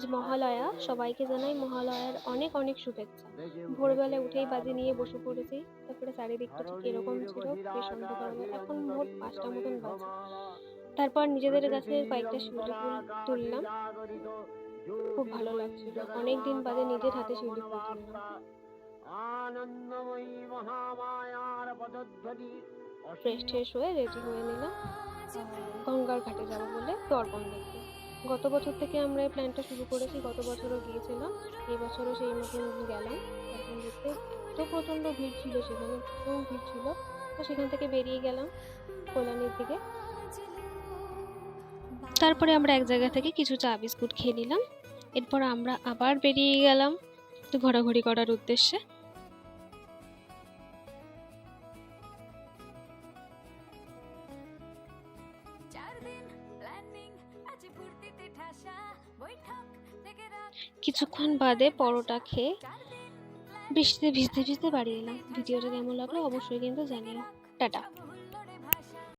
আজ মহালয়া। সবাইকে জানাই মহালয়ার অনেক অনেক শুভেচ্ছা। ভোরবেলা উঠেই বাজে নিয়ে বসে পড়েছি। তারপরে চারিদিকটা ঠিক এরকম ছিল বেশ অন্ধকার এখন মোট পাঁচটা মতন বাজে। তারপর নিজেদের কাছে কয়েকটা শিউলি ফুল তুললাম। খুব ভালো লাগছিল। অনেক দিন বাদে নিজের হাতে শিউলি ফুল তুললাম। ফ্রেশ ট্রেশ হয়ে রেডি হয়ে নিলাম। গঙ্গার ঘাটে যাব বলে দর্পণ দেখতে। গত বছর থেকে আমরা এই প্ল্যানটা শুরু করেছি, গত বছরও গিয়েছিলাম, এই বছরও সেই মতন গেলাম। দর্পণ দেখতে তো প্রচণ্ড ভিড় ছিল সেখানে, প্রচুর ভিড় ছিল। তো সেখান থেকে বেরিয়ে গেলাম কল্যাণীর দিকে। তারপরে আমরা এক জায়গা থেকে কিছু চা বিস্কুট খেয়ে নিলাম। এরপর আমরা আবার বেরিয়ে গেলাম একটু ঘোরাঘুরি করার উদ্দেশ্যে। কিছুক্ষণ বাদে পরোটা খেয়ে বৃষ্টিতে ভিজতে ভিজতে বাড়ি এলাম। ভিডিওটা কেমন লাগল অবশ্যই কিন্তু জানিও। টাটা।